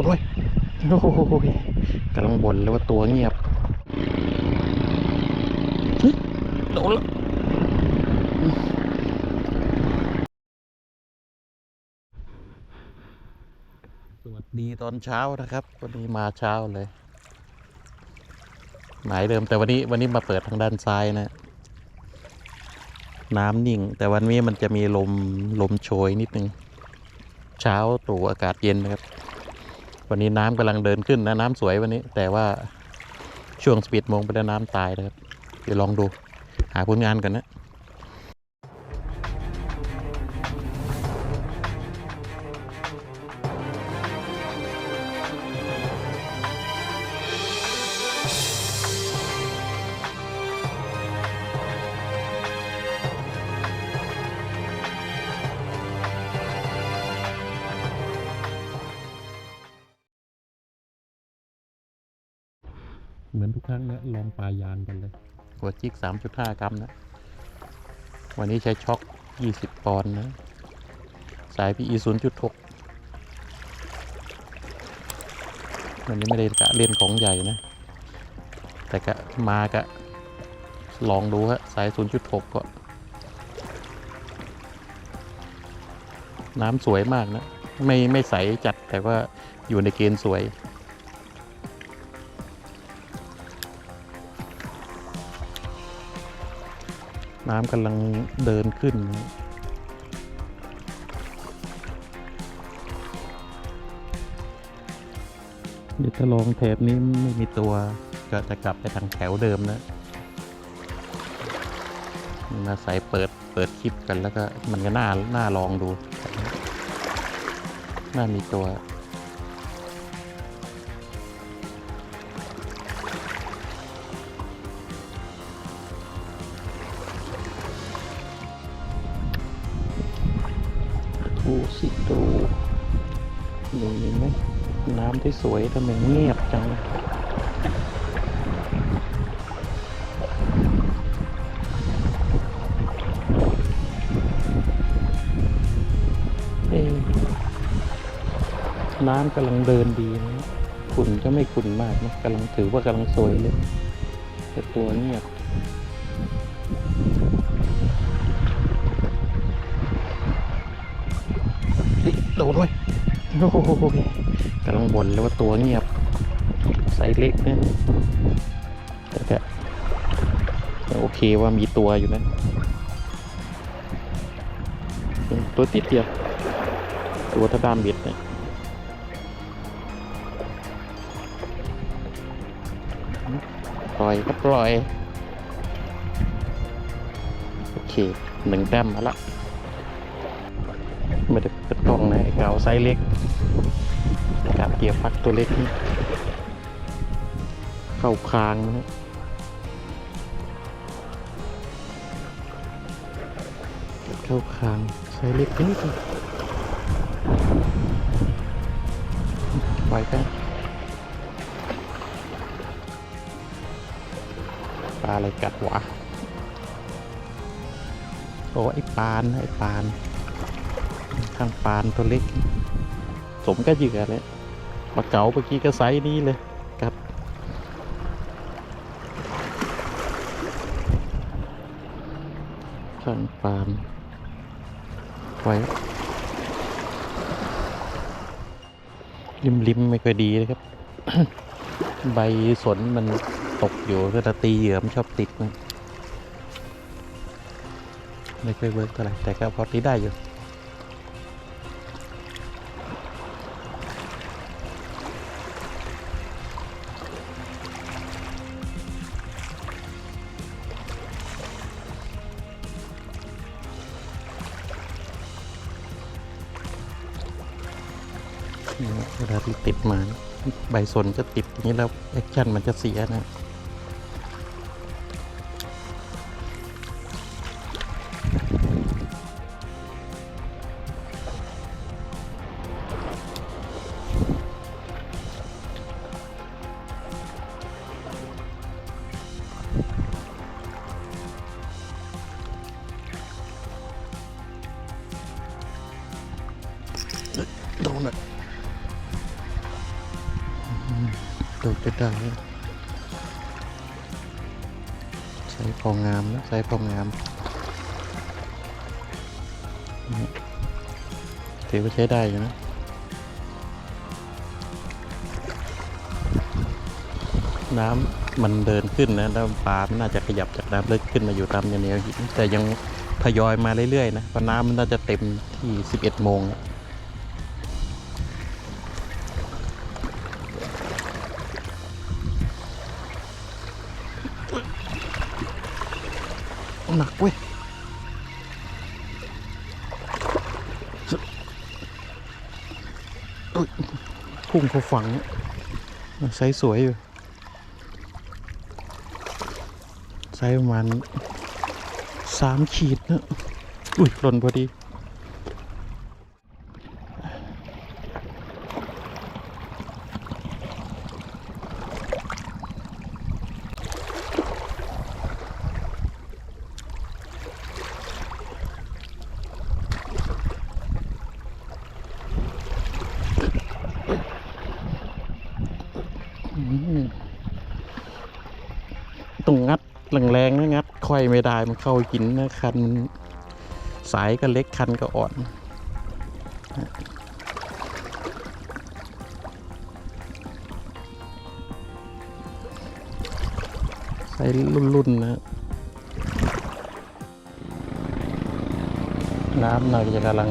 นด้วยโอ้โหกำลังบ่นเลยว่าตัวเงียบโดนแล้วสวัสดีตอนเช้านะครับ วันนี้มาเช้าเลย หมายเดิมแต่วันนี้วันนี้มาเปิดทางด้านซ้ายนะ น้ำนิ่ง แต่วันนี้มันจะมีลมลมโชยนิดนึง เช้าตรู่อากาศเย็นนะครับ วันนี้น้ำกำลังเดินขึ้นนะน้ำสวยวันนี้ แต่ว่าช่วงสปีดโมงไปแล้วน้ำตายนะครับเดี๋ยวลองดูหาผลงานกันนะ มือนทุกครั้งนะลองปลายานกันเลย หัวจิก 3.5 กรัมนะ วันนี้ใช้ช็อค 20 ปอนด์นะ สาย PE 0.6วันนี้ไม่ได้กะเล่นของใหญ่นะ แต่กะมากะลองดูฮะ สาย 0.6 ก็ น้ำสวยมากนะ ไม่ไม่ใสจัดแต่ว่าอยู่ในเกณฑ์สวย น้ำกำลังเดินขึ้น เดี๋ยวถ้าลองเทปนี้ไม่มีตัวก็จะกลับไปทางแถวเดิมนะมาใส่เปิดเปิดคลิปกันแล้วก็มันก็น่าน่าลองดู น่ามีตัว ดูสิดูดูเห็นไหมน้ำที่สวยทำไมเงียบจังเอน้ำกำลังเดินดีนะขุ่นก็ไม่ขุ่นมากนะกำลังถือว่ากำลังสวยเลยแต่ตัวเงียบ ฮ้ยโดนด้วยโอ้โหกำลังบ่นเลยว่าตัวเงียบไซส์เล็กเนี่ยแต่ก็โอเคว่ามีตัวอยู่นะตัวติดเดียวตัวทะดานเบ็ดเนี่ยปล่อยก็ปล่อย โอเคหนึ่งแต้มมาละไม่ได้ เปิดกล้องนะเก่าไซส์เล็กกับเกียร์พักตัวเล็กนี่เข้าคางนะฮะเข้าคางไซส์เล็กนิดนึงปกันปลาอะไรกัดวะโอ้ไอ้ปานไอ้ปาน ข้างปานตัวเล็ก สมก็เหยื่อเลยปลาเก๋าเมื่อกี้ก็ไซส์นี้เลยครับ ข้างปานไว้ริมริมไม่ค่อยดีเลยครับ ใบสนมันตกอยู่ก็จะตีเหยื่อมันชอบติดนไม่ค่อยเวิร์กเท่าไหร่แต่ก็พอตีได้อยู่ เวลาที่ติดมานใบสนจะติดอย่างนี้แล้วแอคชั่นมันจะเสียนะ ดูจะได้ใส่พองามนะใส่พองามถือว่าใช้ได้อยู่นะน้ำมันเดินขึ้นนะแล้วปลามันน่าจะขยับจากน้ำลึกขึ้นมาอยู่ตามแนวหินแต่ยังทยอยมาเรื่อยๆนะเพราะน้ำมันน่าจะเต็มที่ 11 โมง หนักเว้ยพุ่งเขาฝังไซส์สวยอยู่ไซส์ประมาณสามขีดนะ อุ้ยหล่นพอดี ต้องงัดแรงๆนะงัดค่อยไม่ได้มันเข้าหินนะคันมันสายก็เล็กคันก็อ่อนใส่รุ่นๆนะน้ำน่าจะกำลัง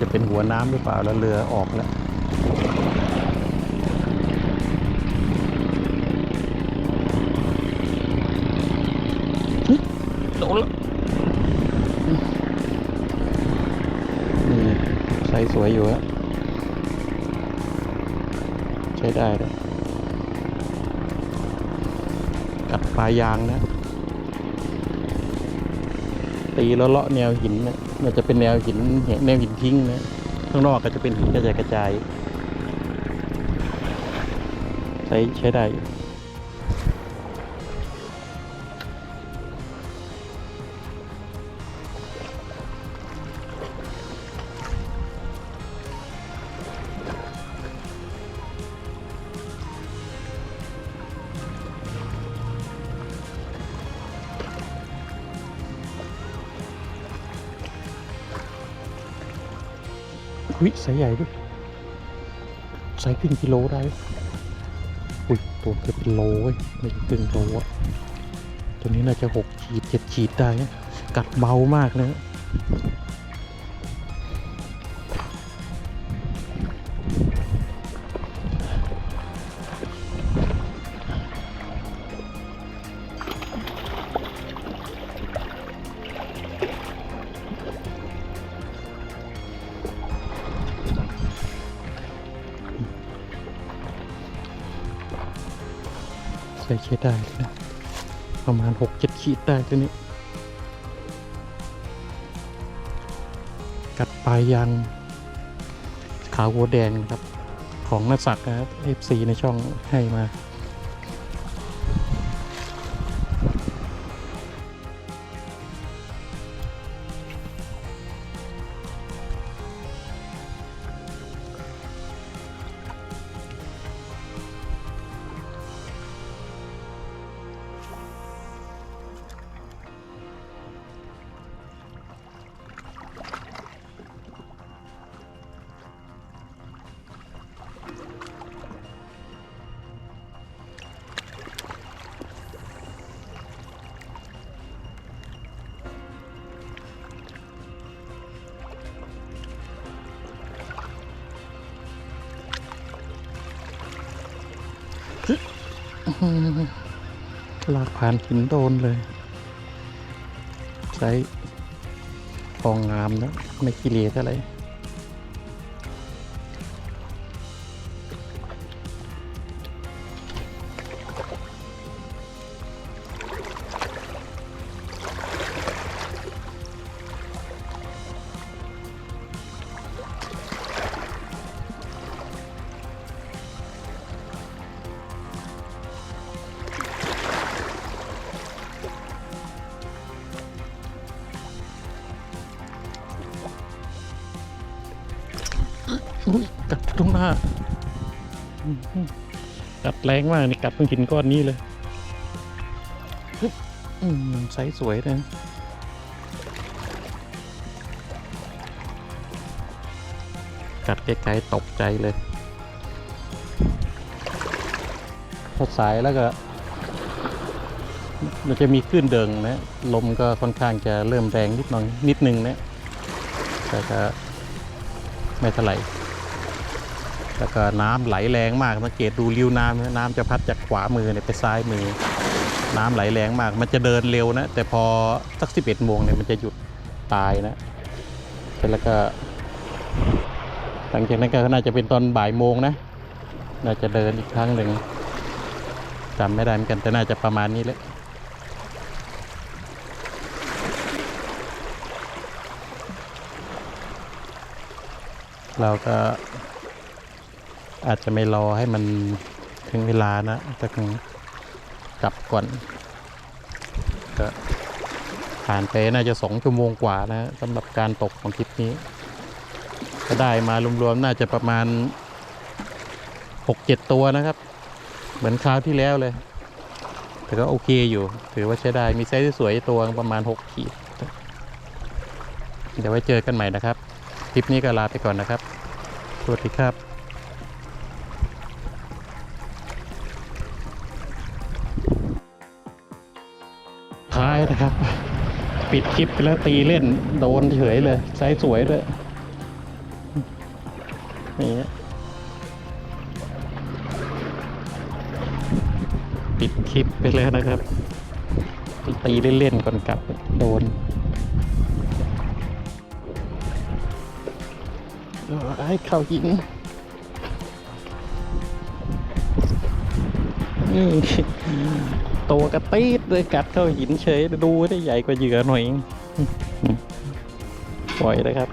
จะเป็นหัวน้ำหรือเปล่าแล้วเรือออกแล้ว ส์สวยอยู่ฮะใช้ได้เลยกัดปลายางนะ ตีแล้วเลาะแนวหินนะมันจะเป็นแนวหินแนวหินทิ้งนะข้างนอกก็จะเป็นหินกระจายกระจายใช้ใช้ได้ อุ้ยสายใหญ่ด้วยไซส์ครึ่งกิโลได้อุ้ยตัวเกือบเป็นโลเว้ยไม่ใช่ครึ่งโลอะตัวนี้น่าจะหกขีดเจ็ดขีดได้นะกัดเบามากเลยนะ ส่ใช้ได้เลยนะ ประมาณหกเจ็ดขีดได้ตัวนี้ กัดปลายยางขาวหัวแดงครับ ของนักสักนะครับ FC ในช่องให้มา ลากผ่านหินโดนเลย ใช้ฟองงามนะไม่กิเลสอะไร กัดตรงหน้า กัดแรงมากนี่กัดเพิ่งหินก้อนนี้เลยฮึบอืมไซส์สวยเลยกัดไกลๆตกใจเลยพอสายแล้วก็ มันจะมีคลื่นเดิงนะ ลมก็ค่อนข้างจะเริ่มแรงนิดน่อยนิดนึงนะแต่ก็ไม่เท่าไหร่ แล้วก็น้ำไหลแรงมากสังเกตดูริ้วน้ำนะน้ำจะพัดจากขวามือเนี่ยไปซ้ายมือ น้ำไหลแรงมาก มันจะเดินเร็วนะ แต่พอสักสิบเอ็ดโมงเนี่ยมันจะหยุดตายนะเสร็จแล้วก็ หลังจากนั้นก็น่าจะเป็นตอนบ่ายโมงนะ น่าจะเดินอีกครั้งหนึ่งจำไม่ได้เหมือนกันแต่น่าจะประมาณนี้แหละเราก็ อาจจะไม่รอให้มันถึงเวลานะจะกลับก่อนก็ผ่านไปน่าจะสองชั่วโมงกว่านะสำหรับการตกของทริปนี้ ก็ได้มารวมๆน่าจะประมาณหกเจ็ดตัวนะครับ เหมือนคราวที่แล้วเลย แต่ก็โอเคอยู่ ถือว่าใช้ได้มีไซส์ที่สวยตัวประมาณหกขีดเดี๋ยวไว้เจอกันใหม่นะครับ คลิปนี้ก็ลาไปก่อนนะครับ สวัสดีครับ ท้ายนะครับ ปิดคลิปไปแล้วตีเล่นโดนเฉยเลยไซส์สวยด้วยนี่ปิดคลิปไปแล้วนะครับ ตีเล่นๆก่อนกลับโดนให้เข้าหินนี่ ตัวกระตีดเลยกัดเข้าหินเฉยดูได้ใหญ่กว่าเหยื่อหน่อยปล่อยเลยครับ